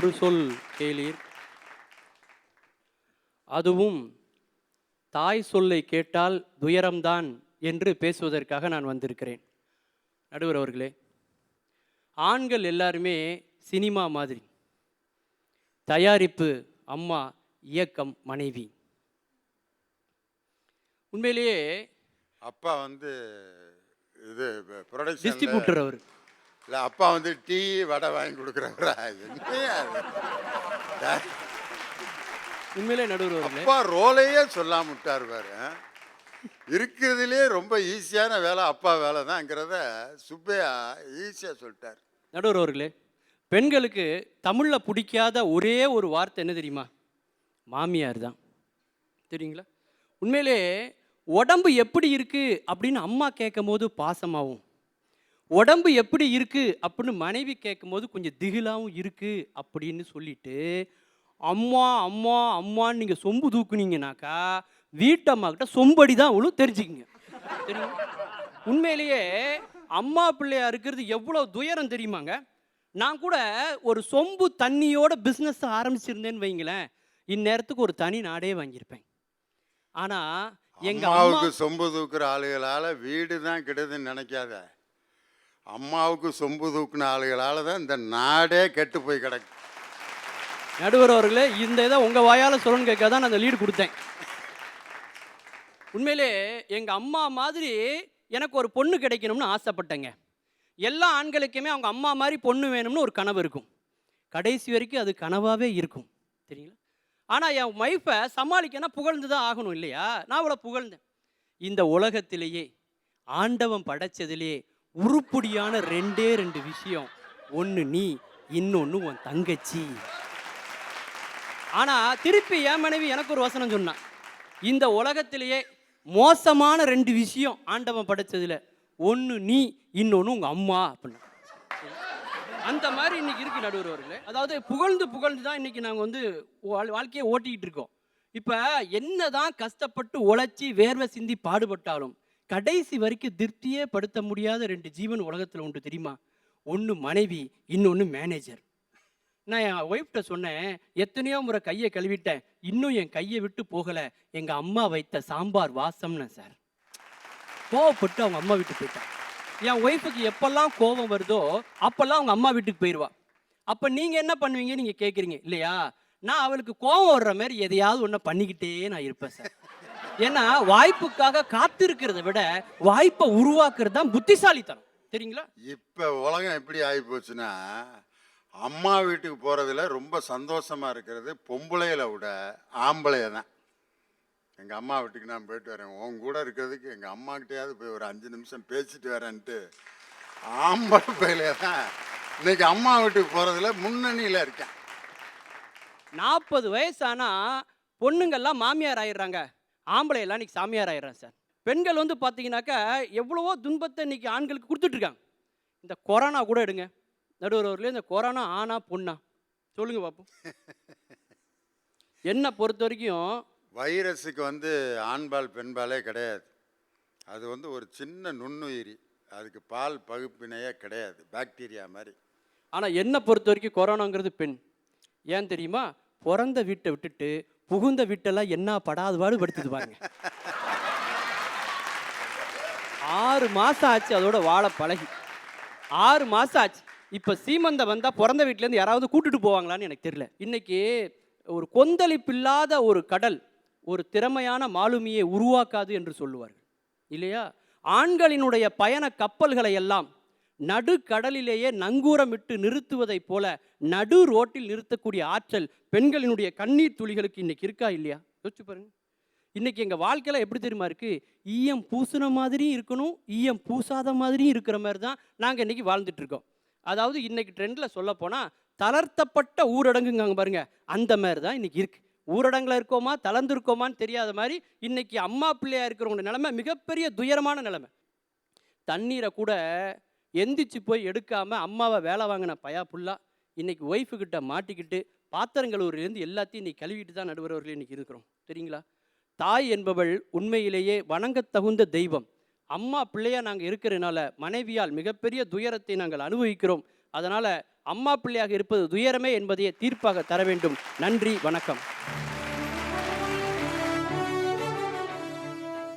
ஒரு சொல் கேளீர். அதுவும் தாய் சொல்லை கேட்டால் துயரம்தான் என்று பேசுவதற்காக நான் வந்திருக்கிறேன். நடுவர் அவர்களே ஆண்கள் எல்லாருமே சினிமா மாதிரி. தயாரிப்பு அம்மா இயக்கம் மனைவி. உண்மையிலேயே அப்பா வந்து இது ப்ரொடக்ஷன் டிஸ்ட்ரிபியூட்டர் அவர். இல்லை அப்பா வந்து டீ வடை வாங்கி கொடுக்குறவரா? உண்மையிலே நடுவர் அப்பா ரோலையே சொல்லாம விட்டார் பாரு? இருக்கிறதுலே ரொம்ப ஈஸியான வேலை அப்பா வேலை தான்ங்கிறத சுப்பையா ஈஸியாக சொல்லிட்டார். நடுவர் அவர்களே பெண்களுக்கு தமிழில் பிடிக்காத ஒரே ஒரு வார்த்தை என்ன தெரியுமா? மாமியார் தான் தெரியுங்களா? உண்மையிலே உடம்பு எப்படி இருக்கு அப்படின்னு அம்மா கேட்கும் போது பாசமாகவும் உடம்பு எப்படி இருக்கு அப்படின்னு மனைவி கேட்கும் போது கொஞ்சம் திகிலாவும் இருக்கு அப்படின்னு சொல்லிட்டு அம்மா அம்மா அம்மான்னு நீங்கள் சொம்பு தூக்குனீங்கனாக்கா வீட்டம்மா கிட்ட சொம்படி தான் அவ்வளோ தெரிஞ்சுக்கிங்க. தெரியுமா? உண்மையிலேயே அம்மா பிள்ளையா இருக்கிறது எவ்வளோ துயரம் தெரியுமாங்க? நான் கூட ஒரு சொம்பு தண்ணியோட பிஸ்னஸ் ஆரம்பிச்சிருந்தேன்னு வைங்களேன் இந்நேரத்துக்கு ஒரு தனி நாடே வாங்கியிருப்பேன். ஆனால் எங்கள் அம்மா அம்மாவுக்கு சொம்பு தூக்குற ஆளுகளால் வீடு தான் கெடுதுன்னு நினைக்காத. அம்மாவுக்கு சொம்பு தூக்குன ஆளுகளால் தான் இந்த நாடே கெட்டு போய் கிடக்கு. நடுவர் அவர்களே இந்த இதை உங்கள் வாயால் சொல்லணும்னு கேட்க தான் நான் அந்த லீடு கொடுத்தேன். உண்மையிலே எங்கள் அம்மா மாதிரி எனக்கு ஒரு பொண்ணு கிடைக்கணும்னு ஆசைப்பட்டேங்க. எல்லா ஆண்களுக்குமே அவங்க அம்மா மாதிரி பொண்ணு வேணும்னு ஒரு கனவு இருக்கும். கடைசி வரைக்கும் அது கனவாகவே இருக்கும். தெரியுங்களா? ஆனால் என் ஒய்ஃபை சமாளிக்கனா புகழ்ந்து தான் ஆகணும் இல்லையா? நான் அவளை புகழ்ந்தேன். இந்த உலகத்திலேயே ஆண்டவன் படைச்சதிலே உருப்படியான ரெண்டே ரெண்டு விஷயம். ஒன்று நீ இன்னொன்று உன் தங்கச்சி. ஆனால் திருப்பி என் மனைவி எனக்கு ஒரு வசனம் சொன்னான் இந்த உலகத்திலேயே மோசமான ரெண்டு விஷயம் ஆண்டவன் படைச்சதில். ஒன்று நீ இன்னொன்று உங்கள் அம்மா அப்படின்னா. அந்த மாதிரி இன்னைக்கு இருக்கு நடுவர் அவர்களே. அதாவது புகழ்ந்து புகழ்ந்து தான் இன்னைக்கு நாங்கள் வந்து வாழ்- வாழ்க்கையை ஓட்டிக்கிட்டு இருக்கோம். இப்போ என்னதான் கஷ்டப்பட்டு உழைச்சி வேர்வை சிந்தி பாடுபட்டாலும் கடைசி வரைக்கும் திருப்தியே படுத்த முடியாத ரெண்டு ஜீவன் உலகத்தில் உண்டு தெரியுமா? ஒன்று மனைவி இன்னொன்று மேனேஜர் நான் என் ஒய்ஃப்ட்ட சொன்னேன் எத்தனையோ முறை கையை கழுவிட்டேன் இன்னும் என் கையை விட்டு போகலை. எங்கள் அம்மா வைத்த சாம்பார் வாசம்னு சார். கோவப்பட்டு அவங்க அம்மா வீட்டுக்கு போயிட்டான் என் ஒய்ஃபுக்கு எப்பெல்லாம் கோபம் வருதோ அப்போல்லாம் அவங்க அம்மா வீட்டுக்கு போயிடுவா அப்போ நீங்கள் என்ன பண்ணுவீங்க? நீங்கள் கேட்குறீங்க இல்லையா? நான் அவளுக்கு கோபம் வர்ற மாதிரி எதையாவது ஒன்று பண்ணிக்கிட்டே நான் இருப்பேன் சார். ஏன்னா வாய்ப்புக்காக காத்திருக்கிறத விட வாய்ப்பை உருவாக்குறது தான் புத்திசாலித்தனம். சரிங்களா இப்போ உலகம் எப்படி ஆகி போச்சுன்னா அம்மா வீட்டுக்கு போகிறதுல ரொம்ப சந்தோஷமா இருக்கிறது பொம்பளையில விட ஆம்பளைய தான். எங்கள் அம்மா வீட்டுக்கு நான் போயிட்டு வரேன். உன் கூட இருக்கிறதுக்கு எங்கள் அம்மாக்கிட்டையாவது போய் ஒரு அஞ்சு நிமிஷம் பேசிட்டு வரேன்ட்டு ஆம்பளை பையில தான் இன்னைக்கு அம்மா வீட்டுக்கு போகிறதுல முன்னணியில் இருக்கேன். நாற்பது வயசானா பொண்ணுங்கள்லாம் மாமியார் ஆயிடுறாங்க. ஆம்பளை எல்லாம் இன்னைக்கு சாமியார் ஆயிடுறாங்க சார். பெண்கள் வந்து பார்த்தீங்கன்னாக்கா எவ்வளவோ துன்பத்தை இன்னைக்கு ஆண்களுக்கு கொடுத்துட்ருக்காங்க. இந்த கொரோனா கூட எடுங்க. நடுவர் அவர்களே இந்த கொரோனா ஆனா பொண்ணா? சொல்லுங்க பார்ப்போம் என்னை பொறுத்த வரைக்கும் வைரஸுக்கு வந்து ஆண்பால் பெண்பாலே கிடையாது. அது வந்து ஒரு சின்ன நுண்ணுயிரி. அதுக்கு பால் பகுப்பினையே கிடையாது. பாக்டீரியா மாதிரி. ஆனால் என்னை பொறுத்த வரைக்கும் கொரோனாங்கிறது பெண். ஏன் தெரியுமா? பிறந்த வீட்டை விட்டுட்டு புகுந்த வீட்டெல்லாம் என்ன படாது பாடு படுத்துது பாருங்க. ஆறு மாதம் ஆச்சு அதோட வாழ பழகி. ஆறு மாதம் ஆச்சு. இப்போ சீமந்த வந்தால் பிறந்த வீட்டிலேருந்து யாராவது கூட்டுட்டு போவாங்களான்னு எனக்கு தெரியல. இன்னைக்கு ஒரு கொந்தளிப்பில்லாத ஒரு கடல் ஒரு திறமையான மாலுமியை உருவாக்காது என்று சொல்லுவார்கள். இல்லையா? ஆண்களினுடைய பயண கப்பல்களை எல்லாம் நடுக்கடலிலேயே நங்கூரமிட்டு நிறுத்துவதைப் போல நடு ரோட்டில் நிறுத்தக்கூடிய ஆற்றல் பெண்களினுடைய கண்ணீர் துளிகளுக்கு இன்னைக்கு இருக்கா இல்லையா? யோசிச்சு பாருங்க. இன்னைக்கு எங்கள் வாழ்க்கையில் எப்படி தெரியுமா இருக்குது ஈயம் பூசுன மாதிரியும் இருக்கணும் ஈயம் பூசாத மாதிரியும் இருக்கிற மாதிரி தான் நாங்கள் இன்னைக்கு வாழ்ந்துட்டு இருக்கோம். அதாவது இன்னைக்கு ட்ரெண்டில் சொல்லப்போனால் தளர்த்தப்பட்ட ஊரடங்குங்க பாருங்கள் அந்த மாதிரி தான் இன்றைக்கி இருக்கு. ஊரடங்கில் இருக்கோமா தளர்ந்து இருக்கோமான்னு தெரியாத மாதிரி இன்றைக்கி அம்மா பிள்ளையாக இருக்கிறவங்க நிலமை மிகப்பெரிய துயரமான நிலமை. தண்ணீரை கூட எந்திரிச்சு போய் எடுக்காமல் அம்மாவை வேலை வாங்கின பயா புல்லா இன்றைக்கி ஒய்ஃபுக்கிட்ட மாட்டிக்கிட்டு பாத்திரம் எல்லாத்தையும் இன்றைக்கி கழுவிட்டு தான் நடுவரவர்கள் இன்றைக்கி இருக்கிறோம். தெரியுங்களா? தாய் என்பவள் உண்மையிலேயே வணங்கத் தகுந்த தெய்வம். அம்மா பிள்ளையாக நாங்கள் இருக்கிறதுனால மனைவியால் மிகப்பெரிய துயரத்தை நாங்கள் அனுபவிக்கிறோம். அதனால் அம்மா பிள்ளையாக இருப்பது துயரமே என்பதையே தீர்ப்பாக தர வேண்டும். நன்றி வணக்கம்.